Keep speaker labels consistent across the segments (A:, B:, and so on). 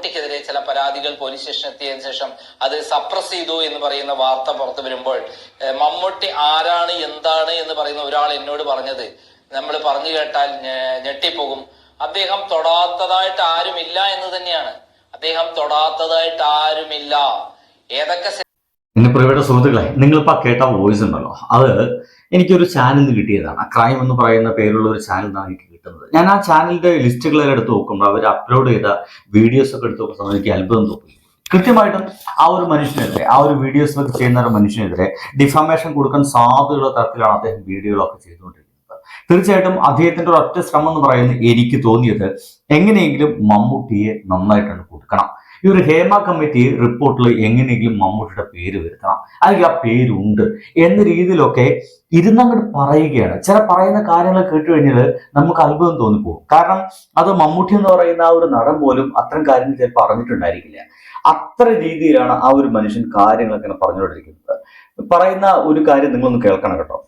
A: മമ്മൂട്ടിക്കെതിരെ ചില പരാതികൾ police station എത്തിയതിനു ശേഷം അത് സപ്രസ് ചെയ്തു എന്ന് പറയുന്ന വാർത്ത പുറത്തു വരുമ്പോൾ മമ്മൂട്ടി ആരാണ് എന്താണ് എന്ന് പറയുന്ന ഒരാൾ എന്നോട് പറഞ്ഞത്. നമ്മൾ പറഞ്ഞു കേട്ടാൽ ഞെട്ടിപ്പോകും. അദ്ദേഹം തൊടാത്തതായിട്ട് ആരുമില്ല എന്ന് തന്നെയാണ്. അദ്ദേഹം തൊടാത്തതായിട്ട് ആരുമില്ല. ഏതൊക്കെ
B: എന്റെ പ്രിയപ്പെട്ട സുഹൃത്തുക്കളെ നിങ്ങളിപ്പോൾ കേട്ട വോയിസ് ഉണ്ടല്ലോ. അത് എനിക്കൊരു ചാനൽ കിട്ടിയതാണ്. ക്രൈം എന്ന് പറയുന്ന പേരുള്ള ഒരു ചാനൽ നിന്നാണ് എനിക്ക് കിട്ടുന്നത് ഞാൻ ആ ചാനലിന്റെ ലിസ്റ്റുകളെല്ലാം എടുത്ത് നോക്കുമ്പോൾ അവർ അപ്ലോഡ് ചെയ്ത വീഡിയോസ് ഒക്കെ എടുത്ത് സമയത്ത് എനിക്ക് അത്ഭുതം തോന്നി. കൃത്യമായിട്ടും ആ ഒരു മനുഷ്യനെതിരെ ആ ഒരു വീഡിയോസ് ഒക്കെ ചെയ്യുന്ന ഒരു മനുഷ്യനെതിരെ ഡിഫാമേഷൻ കൊടുക്കാൻ സാധ്യതയുള്ള തരത്തിലാണ് അദ്ദേഹം വീഡിയോകളൊക്കെ ചെയ്തുകൊണ്ടിരിക്കുന്നത് തീർച്ചയായിട്ടും അദ്ദേഹത്തിന്റെ ഒരു ഒറ്റ ശ്രമം എന്ന് പറയുന്നത് എനിക്ക് തോന്നിയത് എങ്ങനെയെങ്കിലും മമ്മൂട്ടിയെ നന്നായിട്ടാണ് കൊടുക്കണം ഈ ഒരു ഹേമ കമ്മിറ്റി റിപ്പോർട്ടിൽ എങ്ങനെയെങ്കിലും മമ്മൂട്ടിയുടെ പേര് വരുത്തണം. അല്ലെങ്കിൽ ആ പേരുണ്ട് എന്ന രീതിയിലൊക്കെ ഇരുന്നങ്ങോട്ട് പറയുകയാണ്. ചില പറയുന്ന കാര്യങ്ങൾ കേട്ടു കഴിഞ്ഞാൽ നമുക്ക് അത്ഭുതം തോന്നിപ്പോകും. കാരണം അത് മമ്മൂട്ടി എന്ന് പറയുന്ന ആ ഒരു നടൻ പോലും അത്തരം കാര്യങ്ങൾ ചിലപ്പോൾ പറഞ്ഞിട്ടുണ്ടായിരിക്കില്ല. അത്ര രീതിയിലാണ് ആ ഒരു മനുഷ്യൻ കാര്യങ്ങളൊക്കെ പറഞ്ഞുകൊണ്ടിരിക്കുന്നത്. പറയുന്ന ഒരു കാര്യം നിങ്ങളൊന്ന് കേൾക്കണം കേട്ടോ.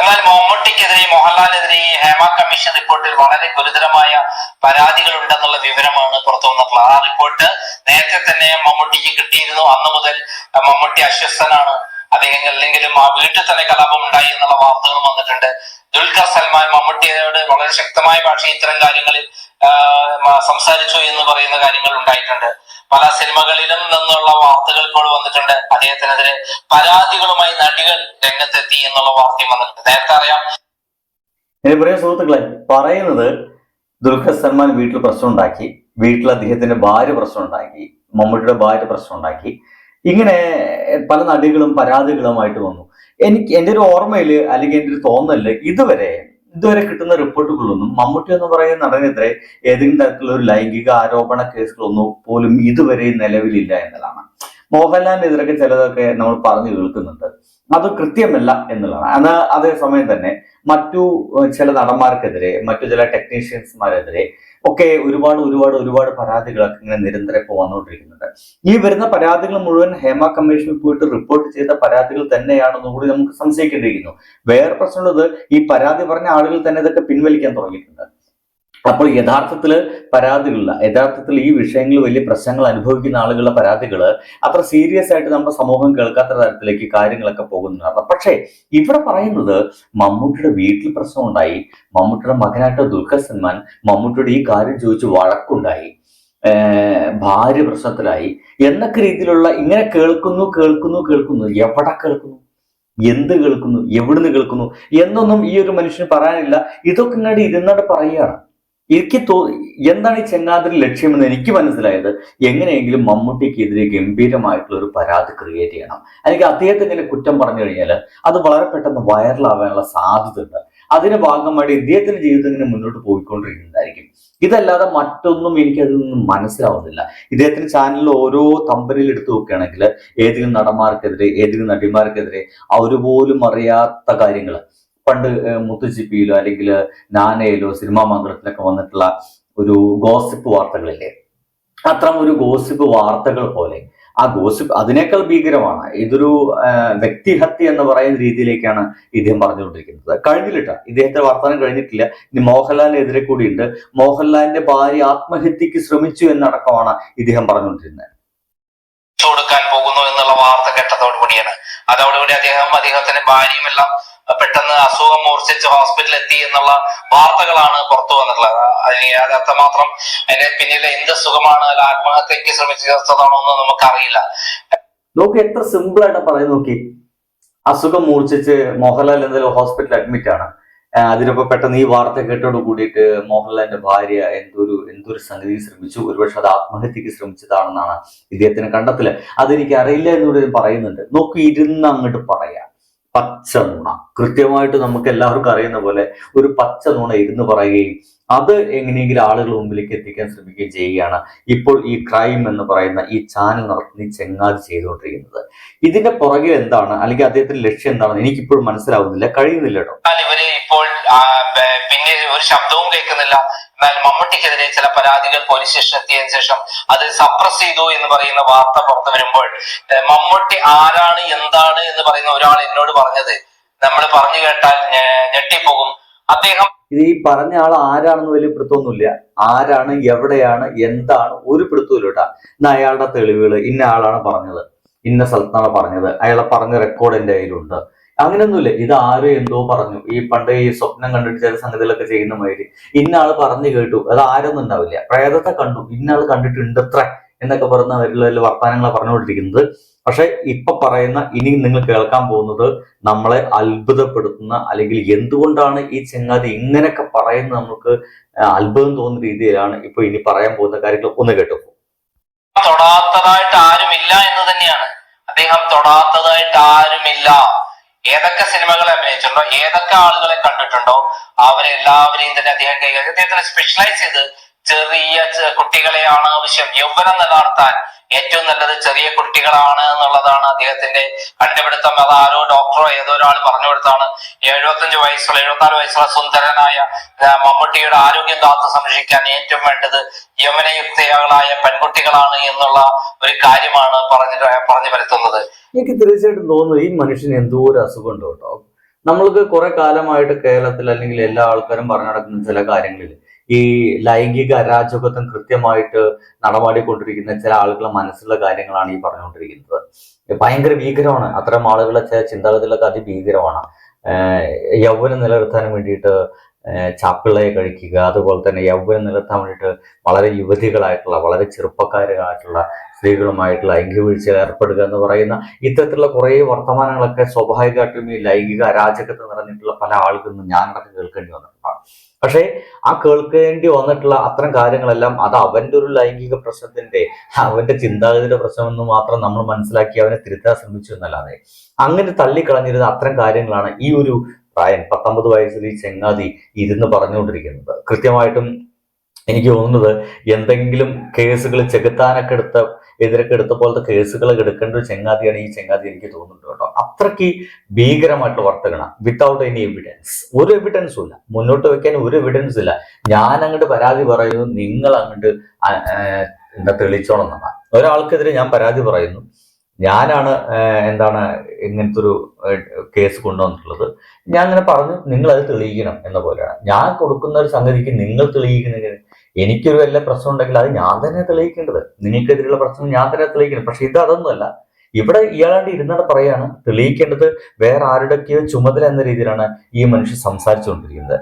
A: എന്നാൽ മമ്മൂട്ടിക്കെതിരെ മോഹൻലാലിനെതിരെ ഹേമ കമ്മീഷൻ റിപ്പോർട്ടിൽ വളരെ ഗുരുതരമായ പരാതികൾ ഉണ്ടെന്നുള്ള വിവരമാണ് പുറത്തു വന്നിട്ടുള്ളത്. ആ റിപ്പോർട്ട് നേരത്തെ തന്നെ മമ്മൂട്ടിക്ക് കിട്ടിയിരുന്നു. അന്ന് മുതൽ മമ്മൂട്ടി അസ്വസ്ഥനാണ്. അദ്ദേഹം അല്ലെങ്കിലും ആ വീട്ടിൽ തന്നെ കലാപം ഉണ്ടായി എന്നുള്ള വാർത്തകൾ വന്നിട്ടുണ്ട്. ദുൽഖർ സൽമാൻ മമ്മൂട്ടിയോട് വളരെ ശക്തമായ ഭാഷയിൽ ഇത്തരം കാര്യങ്ങളിൽ സംസാരിച്ചു എന്ന് പറയുന്ന കാര്യങ്ങൾ ഉണ്ടായിട്ടുണ്ട്. പല സിനിമകളിലും നിന്നുള്ള വാർത്തകൾ ഇപ്പോൾ വന്നിട്ടുണ്ട്. അദ്ദേഹത്തിനെതിരെ പരാതികളുമായി നടികൾ രംഗത്തെത്തി എന്നുള്ള വാർത്തയും വന്നിട്ടുണ്ട്. നേരത്തെ അറിയാം.
B: എന്റെ പ്രിയ സുഹൃത്തുക്കളെ പറയുന്നത് ദുൽഖർ സൽമാൻ വീട്ടിൽ പ്രശ്നം ഉണ്ടാക്കി വീട്ടിൽ അദ്ദേഹത്തിന്റെ ഭാര്യ പ്രശ്നം ഉണ്ടാക്കി മമ്മൂട്ടിയുടെ ഭാര്യ പ്രശ്നം ഉണ്ടാക്കി ഇങ്ങനെ പല നടികളും പരാതികളുമായിട്ട് വന്നു. എനിക്ക് എന്റെ ഒരു ഓർമ്മയിൽ അല്ലെങ്കിൽ എന്റെ ഒരു തോന്നലിൽ ഇതുവരെ ഇതുവരെ കിട്ടുന്ന റിപ്പോർട്ടുകളൊന്നും മമ്മൂട്ടി എന്ന് പറയുന്ന നടനെതിരെ ഏതെങ്കിലും തരത്തിലുള്ള ഒരു ലൈംഗിക ആരോപണ കേസുകളൊന്നും പോലും ഇതുവരെ നിലവിലില്ല എന്നതാണ്. മോഹൻലാലിനെതിരൊക്കെ ചിലതൊക്കെ നമ്മൾ പറഞ്ഞു കേൾക്കുന്നുണ്ട്. അത് കൃത്യമല്ല എന്നുള്ളതാണ്. അത് അതേസമയം തന്നെ മറ്റു ചില നടന്മാർക്കെതിരെ മറ്റു ചില ടെക്നീഷ്യൻസ്മാരെതിരെ ഒക്കെ ഒരുപാട് ഒരുപാട് ഒരുപാട് പരാതികളൊക്കെ ഇങ്ങനെ നിരന്തരം ഇപ്പോൾ വന്നുകൊണ്ടിരിക്കുന്നുണ്ട് ഈ വരുന്ന പരാതികൾ മുഴുവൻ ഹേമ കമ്മീഷനിൽ പോയിട്ട് റിപ്പോർട്ട് ചെയ്ത പരാതികൾ തന്നെയാണെന്ന് കൂടി നമുക്ക് സംശയിക്കേണ്ടിയിരിക്കുന്നു വേറെ പ്രശ്നമുള്ളത് ഈ പരാതി പറഞ്ഞ ആളുകൾ തന്നെ ഇതൊക്കെ പിൻവലിക്കാൻ തുടങ്ങിയിട്ടുണ്ട്. അപ്പോൾ യഥാർത്ഥത്തിൽ പരാതികളില്ല. യഥാർത്ഥത്തിൽ ഈ വിഷയങ്ങൾ വലിയ പ്രശ്നങ്ങൾ അനുഭവിക്കുന്ന ആളുകളുടെ പരാതികൾ അത്ര സീരിയസ് ആയിട്ട് നമ്മുടെ സമൂഹം കേൾക്കാത്ത തരത്തിലേക്ക് കാര്യങ്ങളൊക്കെ പോകുന്നതാണ്. പക്ഷേ ഇവിടെ പറയുന്നത് മമ്മൂട്ടിയുടെ വീട്ടിൽ പ്രശ്നം ഉണ്ടായി. മമ്മൂട്ടിയുടെ മകനായിട്ട് ദുൽഖർ സൽമാൻ മമ്മൂട്ടിയുടെ ഈ കാര്യം ചോദിച്ച് വഴക്കുണ്ടായി. ഭാര്യ പ്രശ്നത്തിലായി. എന്നൊക്കെ രീതിയിലുള്ള ഇങ്ങനെ കേൾക്കുന്നു കേൾക്കുന്നു കേൾക്കുന്നു. എവിടെ കേൾക്കുന്നു? എന്ത് കേൾക്കുന്നു? എവിടുന്ന് കേൾക്കുന്നു? എന്നൊന്നും ഈ ഒരു മനുഷ്യന് പറയാനില്ല. ഇതൊക്കെ ഇങ്ങോട്ട് ഇരുന്നാട് പറയുകയാണ്. എനിക്ക് തോ എന്താണ് ഈ ചെങ്ങാതിരി ലക്ഷ്യമെന്ന് എനിക്ക് മനസ്സിലായത്? എങ്ങനെയെങ്കിലും മമ്മൂട്ടിക്കെതിരെ ഗംഭീരമായിട്ടുള്ള ഒരു പരാതി ക്രിയേറ്റ് ചെയ്യണം. അല്ലെങ്കിൽ അദ്ദേഹത്തെ ഇങ്ങനെ കുറ്റം പറഞ്ഞു കഴിഞ്ഞാൽ അത് വളരെ പെട്ടെന്ന് വൈറലാവാനുള്ള സാധ്യത ഉണ്ട് അതിന്റെ ഭാഗമായിട്ട് ഇദ്ദേഹത്തിന്റെ ജീവിതം ഇങ്ങനെ മുന്നോട്ട് പോയിക്കൊണ്ടിരിക്കുന്നതായിരിക്കും. ഇതല്ലാതെ മറ്റൊന്നും എനിക്ക് നിന്നും മനസ്സിലാവുന്നില്ല. ഇദ്ദേഹത്തിന്റെ ചാനലിൽ ഓരോ തമ്പനിൽ എടുത്തു നോക്കുകയാണെങ്കിൽ ഏതെങ്കിലും നടന്മാർക്കെതിരെ ഏതെങ്കിലും നടിമാർക്കെതിരെ അവരുപോലും പോലും അറിയാത്ത കാര്യങ്ങൾ പണ്ട് മുത്തുച്ചിപ്പിയിലോ അല്ലെങ്കിൽ നാനയിലോ സിനിമാ മന്ദിരത്തിലൊക്കെ വന്നിട്ടുള്ള ഒരു ഗോസിപ്പ് വാർത്തകളില്ലേ? അത്തരം ഒരു ഗോസിപ്പ് വാർത്തകൾ പോലെ ആ ഗോസിപ്പ് അതിനേക്കാൾ ഭീകരമാണ്. ഇതൊരു വ്യക്തിഹത്യ എന്ന് പറയുന്ന രീതിയിലേക്കാണ് ഇദ്ദേഹം പറഞ്ഞുകൊണ്ടിരിക്കുന്നത്. കഴിഞ്ഞിട്ടില്ല. ഇദ്ദേഹത്തെ വർത്തമാനം കഴിഞ്ഞിട്ടില്ല. ഇനി മോഹൻലാലിനെതിരെ കൂടിയുണ്ട്. മോഹൻലാലിന്റെ ഭാര്യ ആത്മഹത്യക്ക് ശ്രമിച്ചു എന്നടക്കമാണ് ഇദ്ദേഹം പറഞ്ഞുകൊണ്ടിരുന്നത്.
A: കൊടുക്കാൻ പോകുന്നു എന്നുള്ള വാർത്ത കേട്ടതോടുകൂടിയാണ്. അതോടുകൂടി അദ്ദേഹം അദ്ദേഹത്തിന്റെ ഭാര്യയും എല്ലാം പെട്ടെന്ന് അസുഖം മൂർച്ഛിച്ച് ഹോസ്പിറ്റലിൽ എത്തി എന്നുള്ള വാർത്തകളാണ് പുറത്തു വന്നിട്ടുള്ളത്. അത് അത്രമാത്രം അതിന് പിന്നിൽ എന്ത് സുഖമാണ് അല്ല ആത്മഹത്യക്ക് ശ്രമിച്ചു ചേർത്തതാണോ എന്ന് നമുക്കറിയില്ല.
B: നോക്കി എത്ര സിമ്പിൾ ആയിട്ട് പറയുന്നു നോക്കി. അസുഖം മൂർച്ഛിച്ച് മോഹൻലാൽ എന്തായാലും ഹോസ്പിറ്റലിൽ അഡ്മിറ്റ് ആണ്. അതിനൊപ്പം പെട്ടെന്ന് ഈ വാർത്ത കേട്ടോട് കൂടിയിട്ട് മോഹൻലാലിന്റെ ഭാര്യ എന്തൊരു എന്തൊരു സംഗതി ശ്രമിച്ചു? ഒരുപക്ഷെ അത് ആത്മഹത്യക്ക് ശ്രമിച്ചതാണെന്നാണ് ഇദ്ദേഹത്തിന് കണ്ടെത്തൽ. അതെനിക്ക് അറിയില്ല എന്നുകൂടി പറയുന്നുണ്ട്. നോക്കി ഇരുന്ന് അങ്ങോട്ട് പറയാം. പച്ച നുണ കൃത്യമായിട്ട് നമുക്ക് എല്ലാവർക്കും അറിയുന്ന പോലെ ഒരു പച്ച നുണ ഇരുന്ന് പറയുകയും അത് എങ്ങനെയെങ്കിലും ആളുകൾ മുമ്പിലേക്ക് എത്തിക്കാൻ ശ്രമിക്കുകയും ചെയ്യുകയാണ്. ഇപ്പോൾ ഈ ക്രൈം എന്ന് പറയുന്ന ഈ ചാനൽ നടത്തുന്ന ഈ ചെങ്ങാതി ചെയ്തുകൊണ്ടിരിക്കുന്നത്. ഇതിന്റെ പുറകിൽ എന്താണ്? അല്ലെങ്കിൽ അദ്ദേഹത്തിന്റെ ലക്ഷ്യം എന്താണെന്ന് എനിക്കിപ്പോഴും മനസ്സിലാവുന്നില്ല. കഴിയുന്നില്ല കേട്ടോ.
A: ഇവർ ഇപ്പോൾ പിന്നെ ഒരു ശബ്ദവും കേൾക്കുന്നില്ല. എന്നാൽ മമ്മൂട്ടിക്കെതിരെ ചില പരാതികൾ പോലീസ് സ്റ്റേഷൻ എത്തിയതിനു ശേഷം അത് സപ്രസ് ചെയ്തു എന്ന് പറയുന്ന വാർത്ത പുറത്തു വരുമ്പോൾ മമ്മൂട്ടി ആരാണ് എന്താണ് എന്ന് പറയുന്ന ഒരാൾ എന്നോട് പറഞ്ഞത്. നമ്മൾ പറഞ്ഞു കേട്ടാൽ ഞെട്ടിപ്പോകും. അദ്ദേഹം
B: ഇത് ഈ പറഞ്ഞ ആൾ ആരാണെന്ന് വലിയ പിടുത്തമൊന്നുമില്ല. ആരാണ് എവിടെയാണ് എന്താണ് ഒരു പിടുത്തമില്ല കേട്ടാ. ഇന്ന് അയാളുടെ തെളിവുകൾ ഇന്ന ആളാണ് പറഞ്ഞത്. ഇന്ന സ്ഥലത്താണ് പറഞ്ഞത്. അയാളെ പറഞ്ഞ റെക്കോർഡ് എന്റെ കയ്യിലുണ്ട്. അങ്ങനെയൊന്നുമില്ല. ഇത് ആരോ എന്തോ പറഞ്ഞു. ഈ പണ്ട് ഈ സ്വപ്നം കണ്ടിട്ട് ചില സംഗതികളൊക്കെ ചെയ്യുന്ന മാതിരി. ഇന്ന ആൾ പറഞ്ഞു കേട്ടു. അത് ആരൊന്നും ഉണ്ടാവില്ല. പ്രേതത്തെ കണ്ടു. ഇന്ന ആൾ കണ്ടിട്ടുണ്ട് എന്നൊക്കെ പറഞ്ഞ അവരിൽ വർത്തമാനങ്ങളെ പറഞ്ഞുകൊണ്ടിരിക്കുന്നത്. പക്ഷെ ഇപ്പൊ പറയുന്ന ഇനി നിങ്ങൾ കേൾക്കാൻ പോകുന്നത് നമ്മളെ അത്ഭുതപ്പെടുത്തുന്ന അല്ലെങ്കിൽ എന്തുകൊണ്ടാണ് ഈ ചങ്ങാതി ഇങ്ങനെയൊക്കെ പറയുന്നത് നമുക്ക് അത്ഭുതം തോന്നുന്ന രീതിയിലാണ് ഇപ്പൊ ഇനി പറയാൻ പോകുന്ന കാര്യങ്ങൾ ഒന്ന് കേട്ടോ
A: തൊടാത്തതായിട്ട് ആരുമില്ല എന്ന് തന്നെയാണ്. അദ്ദേഹം തൊടാത്തതായിട്ട് ആരുമില്ല. ഏതൊക്കെ സിനിമകൾ അഭിനയിച്ചിട്ടുണ്ടോ? ഏതൊക്കെ ആളുകളെ കണ്ടിട്ടുണ്ടോ? അവരെല്ലാവരെയും തന്നെ അദ്ദേഹം കൈകാര്യം അദ്ദേഹത്തിന് സ്പെഷ്യലൈസ് ചെയ്ത് ചെറിയ കുട്ടികളെയാണ് ആവശ്യം. യൗവനം നിലനിർത്താൻ. നല്ലത് ചെറിയ കുട്ടികളാണ് എന്നുള്ളതാണ് അദ്ദേഹത്തിന്റെ കണ്ടുപിടുത്തം അത് ആരോ ഡോക്ടറോ ഏതോ ഒരാൾ പറഞ്ഞു കൊടുത്താണ് എഴുപത്തഞ്ച് വയസ്സുള്ള എഴുപത്തിനാല് വയസ്സുള്ള സുന്ദരനായ മമ്മൂട്ടിയുടെ ആരോഗ്യം കാത്തു സംരക്ഷിക്കാൻ ഏറ്റവും വേണ്ടത് യമനയുക്തയാളായ പെൺകുട്ടികളാണ് എന്നുള്ള ഒരു കാര്യമാണ് പറഞ്ഞു പറഞ്ഞു വരുത്തുന്നത്
B: എനിക്ക് തീർച്ചയായിട്ടും തോന്നുന്നു ഈ മനുഷ്യന് എന്തോ ഒരു അസുഖമുണ്ട് കേട്ടോ. നമ്മൾക്ക് കുറെ കാലമായിട്ട് കേരളത്തിൽ അല്ലെങ്കിൽ എല്ലാ ആൾക്കാരും പറഞ്ഞു നടക്കുന്ന ചില കാര്യങ്ങളിൽ ഈ ലൈംഗിക അരാജകത്വം കൃത്യമായിട്ട് നടപടിക്കൊണ്ടിരിക്കുന്ന ചില ആളുകളുടെ മനസ്സിലുള്ള കാര്യങ്ങളാണ് ഈ പറഞ്ഞുകൊണ്ടിരിക്കുന്നത്. ഭയങ്കര ഭീകരമാണ്. അത്തരം ആളുകളെ ചില ചിന്താഗതികളൊക്കെ അതിഭീകരമാണ്. യൗവനം നിലനിർത്താൻ വേണ്ടിയിട്ട് ചാപ്പിള്ളയെ കഴിക്കുക അതുപോലെ തന്നെ യൗവനം നിലനിർത്താൻ വേണ്ടിയിട്ട് വളരെ യുവതികളായിട്ടുള്ള വളരെ ചെറുപ്പക്കാരായിട്ടുള്ള സ്ത്രീകളുമായിട്ട് ലൈംഗിക വീഴ്ചയിൽ ഏർപ്പെടുക എന്ന് പറയുന്ന ഇത്തരത്തിലുള്ള കുറേ വർത്തമാനങ്ങളൊക്കെ സ്വാഭാവികമായിട്ടും ഈ ലൈംഗിക അരാജകത്വം നിറഞ്ഞിട്ടുള്ള പല ആളുകളും ഞാനടക്കം കേൾക്കേണ്ടി വന്നിട്ടുണ്ടാണ് പക്ഷേ ആ കേൾക്കേണ്ടി വന്നിട്ടുള്ള അത്തരം കാര്യങ്ങളെല്ലാം അത് അവന്റെ ഒരു ലൈംഗിക പ്രശ്നത്തിന്റെ അവന്റെ ചിന്താഗതിയുടെ പ്രശ്നമെന്ന് മാത്രം നമ്മൾ മനസ്സിലാക്കി അവനെ തിരുത്താൻ ശ്രമിച്ചു എന്നല്ലാതെ. അങ്ങനെ തള്ളിക്കളഞ്ഞിരുന്ന അത്തരം കാര്യങ്ങളാണ് ഈ ഒരു പ്രായം പത്തൊമ്പത് വയസ്സിൽ ഈ ചെങ്ങാതി ഇരുന്ന് പറഞ്ഞുകൊണ്ടിരിക്കുന്നത്. കൃത്യമായിട്ടും എനിക്ക് തോന്നുന്നത് എന്തെങ്കിലും കേസുകൾ ചെകുത്താനൊക്കെ എടുത്ത എതിരൊക്കെ എടുത്ത പോലത്തെ കേസുകൾ എടുക്കേണ്ട ഒരു ചെങ്ങാതിയാണ് ഈ ചെങ്ങാതി എനിക്ക് തോന്നുന്നുണ്ട് കേട്ടോ. അത്രയ്ക്ക് ഭീകരമായിട്ടുള്ള വർത്തകളാണ് വിത്തൗട്ട് എനി എവിഡൻസ് ഒരു എവിഡൻസും ഇല്ല. മുന്നോട്ട് വെക്കാൻ ഒരു എവിഡൻസ് ഇല്ല. ഞാൻ അങ്ങോട്ട് പരാതി പറയുന്നു നിങ്ങൾ അങ്ങോട്ട് എന്താ തെളിച്ചോണം എന്നാണ്. ഒരാൾക്കെതിരെ ഞാൻ പരാതി പറയുന്നു. ഞാനാണ് എന്താണ് ഇങ്ങനത്തെ ഒരു കേസ് കൊണ്ടുവന്നിട്ടുള്ളത്. ഞാൻ അങ്ങനെ പറഞ്ഞു നിങ്ങൾ അത് തെളിയിക്കണം എന്ന പോലെയാണ്. ഞാൻ കൊടുക്കുന്ന ഒരു സംഗതിക്ക് നിങ്ങൾ തെളിയിക്കുന്നതിന് എനിക്കൊരു വല്ല പ്രശ്നം ഉണ്ടെങ്കിൽ അത് ഞാൻ തന്നെ തെളിയിക്കേണ്ടത്. നിങ്ങൾക്കെതിരെയുള്ള പ്രശ്നം ഞാൻ തന്നെ തെളിയിക്കണം. പക്ഷെ ഇത് അതൊന്നുമല്ല. ഇവിടെ ഇയാളാണ്ട് ഇരുന്നാണ് പറയാണ് തെളിയിക്കേണ്ടത് വേറെ ആരുടെയൊക്കെയോ ചുമതല എന്ന രീതിയിലാണ് ഈ മനുഷ്യൻ സംസാരിച്ചുകൊണ്ടിരിക്കുന്നത്.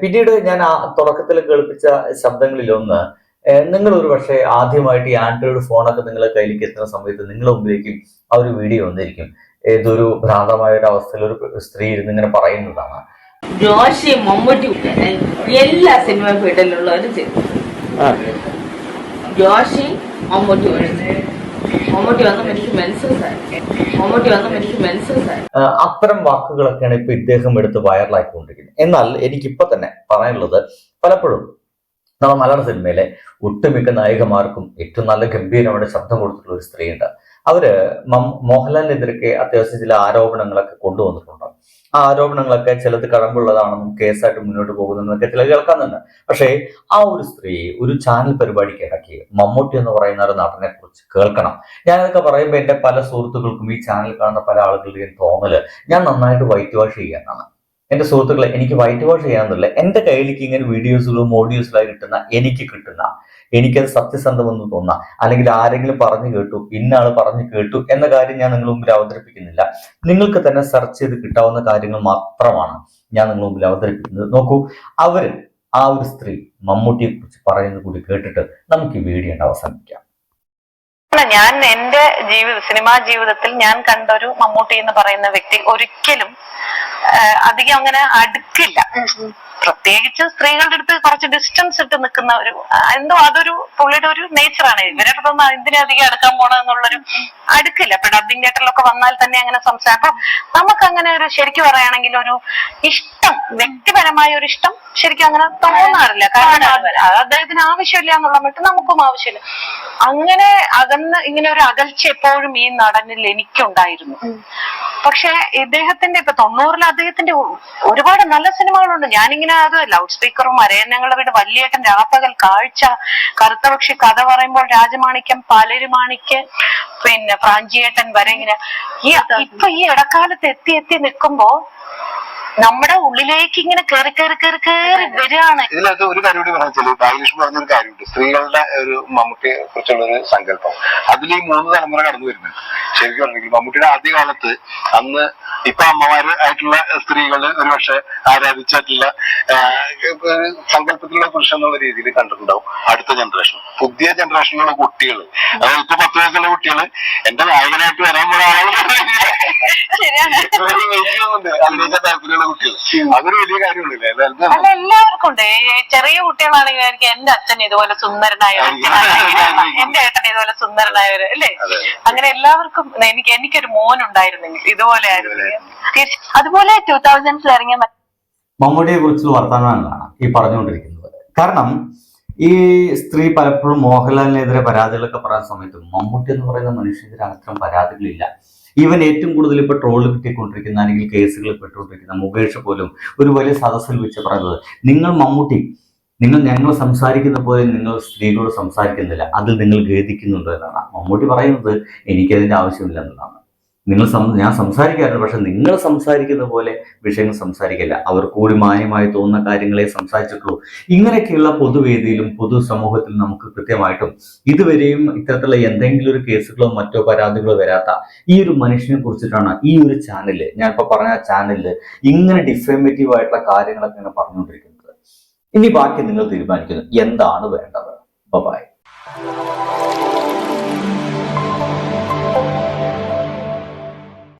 B: പിന്നീട് ഞാൻ ആ തുടക്കത്തിൽ കേൾപ്പിച്ച ശബ്ദങ്ങളിലൊന്ന് നിങ്ങൾ ഒരു പക്ഷേ ആദ്യമായിട്ട് ഈ ആൻഡ്രോയിഡ് ഫോണൊക്കെ നിങ്ങളെ കയ്യിലേക്ക് എത്തുന്ന സമയത്ത് നിങ്ങളുടെ മുമ്പിലേക്കും ആ ഒരു വീഡിയോ വന്നിരിക്കും. ഏതൊരു ഭ്രാന്തമായ ഒരു അവസ്ഥയിൽ ഒരു സ്ത്രീ ഇരുന്ന് ഇങ്ങനെ പറയുന്നതാണ്.
C: ജോഷി മമ്മൂട്ടി എല്ലാ സിനിമ ഫീൽഡിലുള്ളവരും ചെയ്തു. ജോഷി മമ്മൂട്ടി മമ്മൂട്ടി വന്ന് എനിക്ക് മെൻസസ് ആയി. മമ്മൂട്ടി വന്ന് എനിക്ക് മെൻസസ് ആയി.
B: അത്തരം വാക്കുകളൊക്കെയാണ് ഇപ്പൊ ഇദ്ദേഹം എടുത്ത് വൈറലായിക്കൊണ്ടിരിക്കുന്നത്. എന്നാൽ എനിക്കിപ്പോ തന്നെ പറയാനുള്ളത് പലപ്പോഴും നമ്മുടെ മലയാള സിനിമയിലെ ഒട്ടുമിക്ക നായികമാർക്കും ഏറ്റവും നല്ല ഗംഭീരമായിട്ട് ശബ്ദം കൊടുത്തിട്ടുള്ള ഒരു സ്ത്രീയുണ്ട്. അവർ മോഹൻലാലിനെതിരെ മോഹൻലാലിനെതിരൊക്കെ അത്യാവശ്യം ചില ആരോപണങ്ങളൊക്കെ കൊണ്ടുവന്നിട്ടുണ്ട് ആരോപണങ്ങളൊക്കെ ചിലത് കടമ്പുള്ളതാണെന്നും കേസായിട്ട് മുന്നോട്ട് പോകുന്നതെന്നൊക്കെ ചില കേൾക്കാനുണ്ട്. പക്ഷേ ആ ഒരു സ്ത്രീ ഒരു ചാനൽ പരിപാടിക്ക് ഇടയ്ക്ക് മമ്മൂട്ടി എന്ന് പറയുന്ന ഒരു നടനെ കുറിച്ച് കേൾക്കണം. ഞാനതൊക്കെ പറയുമ്പോൾ എന്റെ പല സുഹൃത്തുക്കൾക്കും ഈ ചാനൽ കാണുന്ന പല ആളുകളുടെയും തോന്നൽ ഞാൻ നന്നായിട്ട് വൈറ്റ് വാഷ് ചെയ്യാനാണ്. എന്റെ സുഹൃത്തുക്കളെ എനിക്ക് വൈറ്റ് വാഷ് ചെയ്യാമെന്നില്ല എന്റെ കയ്യിലേക്ക് ഇങ്ങനെ വീഡിയോസിലും ഓഡിയോസിലായി കിട്ടുന്ന എനിക്ക് കിട്ടുന്ന എനിക്കത് സത്യസന്ധമെന്ന് തോന്നാം. അല്ലെങ്കിൽ ആരെങ്കിലും പറഞ്ഞു കേട്ടു ഇന്നാൾ ആൾ പറഞ്ഞു കേട്ടു എന്ന കാര്യം ഞാൻ നിങ്ങൾ മുമ്പിൽ അവതരിപ്പിക്കുന്നില്ല. നിങ്ങൾക്ക് തന്നെ സെർച്ച് ചെയ്ത് കിട്ടാവുന്ന കാര്യങ്ങൾ മാത്രമാണ് ഞാൻ നിങ്ങൾ മുമ്പിൽ അവതരിപ്പിക്കുന്നത്. നോക്കൂ അവർ ആ ഒരു സ്ത്രീ മമ്മൂട്ടിയെ കുറിച്ച് പറയുന്നത് കൂടി കേട്ടിട്ട് നമുക്ക് ഈ വീഡിയോ അവസാനിക്കാം.
D: അല്ല ഞാൻ എന്റെ ജീവിത സിനിമാ ജീവിതത്തിൽ ഞാൻ കണ്ട ഒരു മമ്മൂട്ടി എന്ന് പറയുന്ന വ്യക്തി ഒരിക്കലും അധികം അങ്ങനെ അടുക്കില്ല പ്രത്യേകിച്ച് സ്ത്രീകളുടെ അടുത്ത് കുറച്ച് ഡിസ്റ്റൻസ് ഇട്ട് നിൽക്കുന്ന ഒരു എന്തോ അതൊരു പുള്ളിയുടെ ഒരു നേച്ചറാണ് ഇവരുടെ അടുത്തൊന്നും എന്തിനധികം അടുക്കാൻ പോണെന്നുള്ളൊരു അടുക്കില്ല. ഇപ്പൊ ഡബിങ് തിയേറ്ററിലൊക്കെ വന്നാൽ തന്നെ അങ്ങനെ സംസാരം. അപ്പൊ നമുക്ക് അങ്ങനെ ഒരു ശരിക്കും പറയുകയാണെങ്കിൽ ഒരു ഇഷ്ടം വ്യക്തിപരമായ ഒരു ഇഷ്ടം ശരിക്കും അങ്ങനെ തോന്നാറില്ല. കാരണം അദ്ദേഹത്തിന് ആവശ്യമില്ല എന്നുള്ള മറ്റും നമുക്കും ആവശ്യമില്ല. അങ്ങനെ അകന്ന് ഇങ്ങനെ ഒരു അകൽച്ച എപ്പോഴും ഈ നടനിൽ എനിക്കുണ്ടായിരുന്നു. പക്ഷെ ഇദ്ദേഹത്തിന്റെ ഇപ്പൊ തൊണ്ണൂറിൽ അദ്ദേഹത്തിന്റെ ഒരുപാട് നല്ല സിനിമകളുണ്ട്. ഞാനിങ്ങനെ അത് ലൗഡ് സ്പീക്കറും അരയന്നങ്ങളുടെ വീട് വലിയേട്ടൻ രാപ്പകൽ കാഴ്ച കറുത്ത പക്ഷി കഥ പറയുമ്പോൾ രാജമാണിക്യം പാലരുമാണിക്ക് പിന്നെ പ്രാഞ്ചിയേട്ടൻ വരെ ഇങ്ങനെ ഈ ഇപ്പൊ ഈ ഇടക്കാലത്ത് എത്തി എത്തി നിൽക്കുമ്പോ നമ്മുടെ ഉള്ളിലേക്ക് ഇങ്ങനെ കയറി കയറി കയറി കയറി വരികയാണ്.
E: ഇതിനകത്ത് ഒരു കാര്യം കൂടി വെച്ചാൽ ഭാഗ്യലക്ഷ്മി പറഞ്ഞൊരു കാര്യമുണ്ട് സ്ത്രീകളുടെ ഒരു മമ്മൂട്ടിയെ കുറിച്ചുള്ള ഒരു സങ്കല്പം. അതിൽ ഈ മൂന്ന് തലമുറ കടന്നു വരുന്നുണ്ട് ശരിക്കും പറഞ്ഞെങ്കിൽ മമ്മൂട്ടിയുടെ ആദ്യ കാലത്ത് അന്ന് ഇപ്പൊ അമ്മമാര് ആയിട്ടുള്ള സ്ത്രീകൾ ഒരുപക്ഷെ ആരാധിച്ചിട്ടുള്ള സങ്കല്പത്തിലുള്ള പുരുഷൻ എന്നുള്ള രീതിയിൽ കണ്ടിട്ടുണ്ടാവും അടുത്ത ജനറേഷൻ പുതിയ ജനറേഷനിലുള്ള കുട്ടികൾ അതായത് ഇപ്പൊ പത്ത് വയസ്സുള്ള കുട്ടികൾ എന്റെ നായകനായിട്ട് വരാൻ
D: പോലെ
E: ആളുകളുണ്ട് താല്പര്യമുള്ള കുട്ടികൾ. അതൊരു വലിയ കാര്യമൊന്നുമില്ല.
D: അല്ല എല്ലാവർക്കും ഉണ്ട്. ചെറിയ കുട്ടികളാണെങ്കിൽ എനിക്ക് എന്റെ അച്ഛൻ ഇതുപോലെ സുന്ദരനായ. എന്റെ ഏട്ടൻ ഇതുപോലെ സുന്ദരനായവര് അല്ലേ? അങ്ങനെ എല്ലാവർക്കും എനിക്ക് എനിക്കൊരു മോൻ ഉണ്ടായിരുന്നെങ്കിൽ ഇതുപോലെ ആയിരുന്നു.
F: അതുപോലെ ടൂ തൗസൻഡ്സിൽ ഇറങ്ങിയ മമ്മൂടിയെ
B: മമ്മൂട്ടിയെ കുറിച്ചുള്ള വർത്തമാനങ്ങളാണ് ഈ പറഞ്ഞുകൊണ്ടിരിക്കുന്നത് കാരണം ഈ സ്ത്രീ പലപ്പോഴും മോഹൻലാലിനെതിരെ പരാതികളൊക്കെ പറയുന്ന സമയത്ത് മമ്മൂട്ടി എന്ന് പറയുന്ന മനുഷ്യനെതിരെ അത്തരം പരാതികളില്ല. ഈവൻ ഏറ്റവും കൂടുതൽ ഇപ്പോൾ ട്രോൾ കിട്ടിക്കൊണ്ടിരിക്കുന്ന അല്ലെങ്കിൽ കേസുകൾ പെട്ടുകൊണ്ടിരിക്കുന്ന മുകേഷ് പോലും ഒരു വലിയ സദസ്സിൽ വെച്ച് പറയുന്നത് നിങ്ങൾ മമ്മൂട്ടി നിങ്ങൾ ഞങ്ങൾ സംസാരിക്കുന്ന പോലെ നിങ്ങൾ സ്ത്രീകളോട് സംസാരിക്കുന്നില്ല അതിൽ നിങ്ങൾ ഖേദിക്കുന്നുണ്ടോ? എന്നാണ്. മമ്മൂട്ടി പറയുന്നത് എനിക്കതിന്റെ ആവശ്യമില്ല എന്നതാണ് നിങ്ങൾ ഞാൻ സംസാരിക്കാറുണ്ട് പക്ഷെ നിങ്ങൾ സംസാരിക്കുന്ന പോലെ വിഷയങ്ങൾ സംസാരിക്കില്ല. അവർ കൂടി മാന്യമായി തോന്നുന്ന കാര്യങ്ങളെ സംസാരിച്ചിട്ടുള്ളൂ. ഇങ്ങനെയൊക്കെയുള്ള പൊതുവേദിയിലും പൊതു സമൂഹത്തിലും നമുക്ക് കൃത്യമായിട്ടും ഇതുവരെയും ഇത്തരത്തിലുള്ള എന്തെങ്കിലും ഒരു കേസുകളോ മറ്റോ പരാതികളോ വരാത്ത ഈ ഒരു മനുഷ്യനെ കുറിച്ചിട്ടാണ് ഈ ഒരു ചാനൽ ഇപ്പൊ പറഞ്ഞ ചാനലിൽ ഇങ്ങനെ ഡിഫേമേറ്റീവ് ആയിട്ടുള്ള കാര്യങ്ങളൊക്കെ ഇങ്ങനെ പറഞ്ഞുകൊണ്ടിരിക്കുന്നത്. ഇനി ബാക്കി നിങ്ങൾ തീരുമാനിക്കുന്നു. എന്താണ് വേണ്ടത്? ബൈ